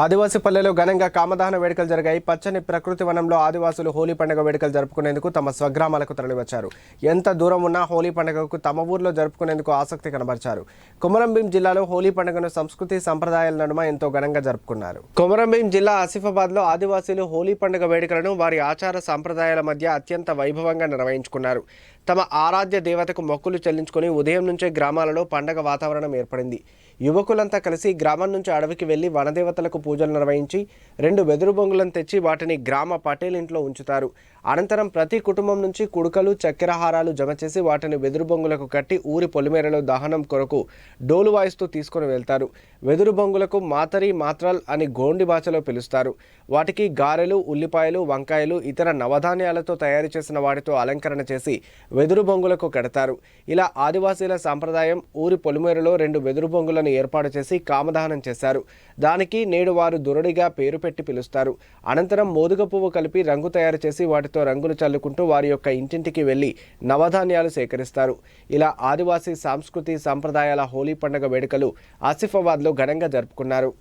ఆదివాసీ పల్లెలో ఘనంగా కామదహన వేడుకలు జరిగాయి. పచ్చని ప్రకృతి వనంలో ఆదివాసులు హోలీ పండుగ వేడుకలు జరుపుకునేందుకు తమ స్వగ్రామాలకు తరలివచ్చారు. ఎంత దూరం ఉన్నా హోలీ పండుగకు తమ ఊర్లో జరుపుకునేందుకు ఆసక్తి కనబరిచారు. కొమరంభీం జిల్లాలో హోలీ పండుగను సంస్కృతి సంప్రదాయాల నడుమ ఎంతో ఘనంగా జరుపుకున్నారు. కొమరంభీం జిల్లా ఆసిఫాబాద్లో ఆదివాసీలు హోలీ పండుగ వేడుకలను వారి ఆచార సంప్రదాయాల మధ్య అత్యంత వైభవంగా నిర్వహించుకున్నారు. తమ ఆరాధ్య దేవతకు మొక్కులు చెల్లించుకుని ఉదయం నుంచే గ్రామాలలో పండగ వాతావరణం ఏర్పడింది. యువకులంతా కలిసి గ్రామం నుంచి అడవికి వెళ్ళి వనదేవతలకు పూజలు నిర్వహించి రెండు వెదురు బొంగులను తెచ్చి వాటిని గ్రామ పటేల్ ఇంట్లో ఉంచుతారు. అనంతరం ప్రతి కుటుంబం నుంచి కుడుకలు చక్కెరహారాలు జమ చేసి వాటిని వెదురు బొంగులకు కట్టి ఊరి పొలిమేరలో దహనం కొరకు డోలు వాయిస్తూ తీసుకుని వెళ్తారు. వెదురు బొంగులకు మాతరి మాత్రల్ అని గోండి భాషలో పిలుస్తారు. వాటికి గారెలు ఉల్లిపాయలు వంకాయలు ఇతర నవధాన్యాలతో తయారు చేసిన వాటితో అలంకరణ చేసి వెదురు బొంగులకు కడతారు. ఇలా ఆదివాసీల సాంప్రదాయం ఊరి పొలిమేరలో రెండు వెదురు బొంగులను ఏర్పాటు చేసి కామదహనం చేశారు. దానికి నేడు వారు దురడిగా పేరు పెట్టి పిలుస్తారు. అనంతరం మోదుగ పువ్వు కలిపి రంగు తయారు చేసి వాటితో రంగులు చల్లుకుంటూ వారి యొక్క ఇంటింటికి వెళ్ళి నవధాన్యాలు సేకరిస్తారు. ఇలా ఆదివాసీ సాంస్కృతి సంప్రదాయాల హోలీ పండుగ వేడుకలు ఆసిఫాబాద్లో ఘనంగా జరుపుకున్నారు.